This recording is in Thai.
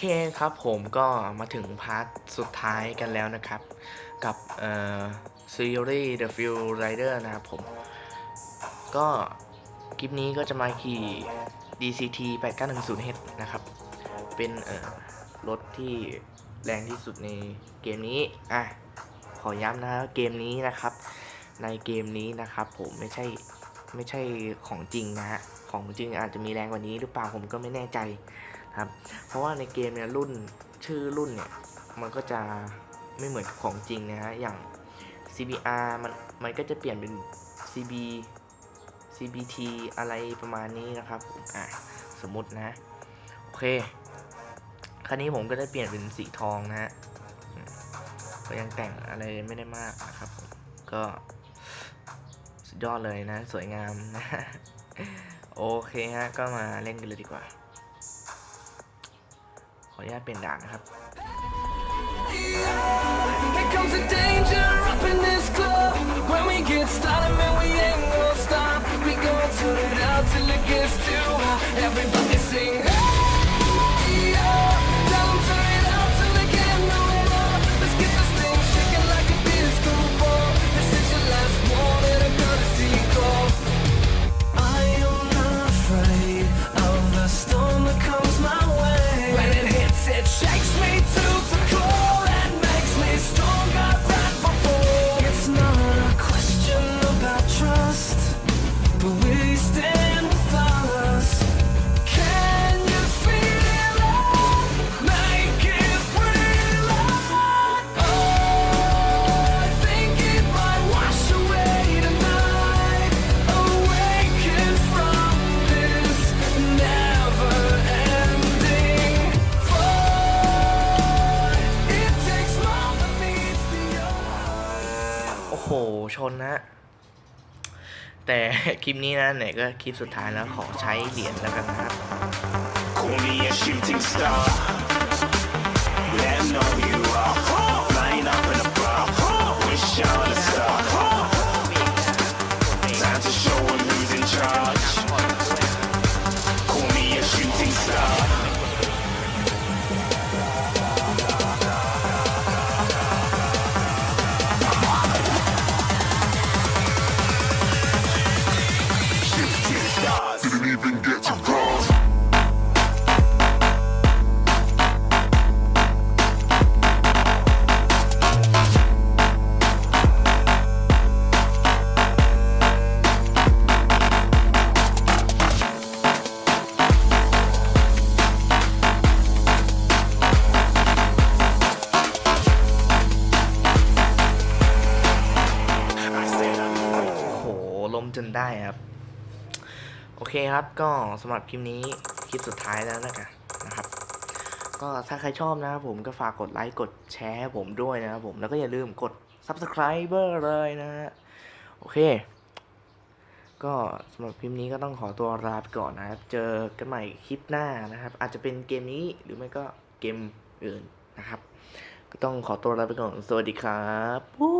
เคครับผมก็มาถึงพาร์ทสุดท้ายกันแล้วนะครับ กับเอ่อซีรีส์ The Fuel Rider นะครับผม ก็คลิปนี้ก็จะมาขี่ DCT 8910H นะครับ เป็นเอ่อรถที่แรงที่สุดในเกมนี้ อะ ขอย้ำนะเกมนี้นะครับ ในเกมนี้นะครับผมไม่ใช่ไม่ใช่ของจริงนะฮะ ของจริงอาจจะมีแรงกว่านี้หรือเปล่าผมก็ไม่แน่ใจ ครับ เพราะว่าในเกมเนี่ยรุ่นชื่อรุ่นเนี่ยมันก็จะไม่เหมือนกับของจริงนะฮะ อย่าง CBR มันมันก็จะเปลี่ยนเป็น CB CBT อะไรประมาณนี้นะครับผมอะสมมตินะ โอเค คันนี้ผมก็ได้เปลี่ยนเป็นสีทองนะฮะ ก็ยังแต่งอะไรไม่ได้มากนะครับผมก็สุดยอดเลยนะ สวยงามนะ โอเคฮะ ก็มาเล่นกันเลยดีกว่า ออนุญาตเป็นด่านนะครับ Here comes โห ชนนะ แต่คลิปนี้นะไหนก็คลิปสุดท้ายแล้วขอใช้เหรียญแล้วกันนะครับ didn't even get to cross. I said I knew it. โอ้โหล้มจนได้ครับ โอเคครับก็สำหรับคลิปนี้คลิปสุดท้ายแล้วนะครับนะครับ ก็ถ้าใครชอบนะครับผมก็ฝากกดไลค์กดแชร์ให้ผมด้วยนะครับผมแล้วก็อย่าลืมกด subscriber เลยนะฮะโอเค ก็สำหรับคลิปนี้ก็ต้องขอตัวลาไปก่อนนะครับ เจอกันใหม่คลิปหน้านะครับ อาจจะเป็นเกมนี้หรือไม่ก็เกมอื่นนะครับ ก็ต้องขอตัวลาไปก่อน สวัสดีครับวู้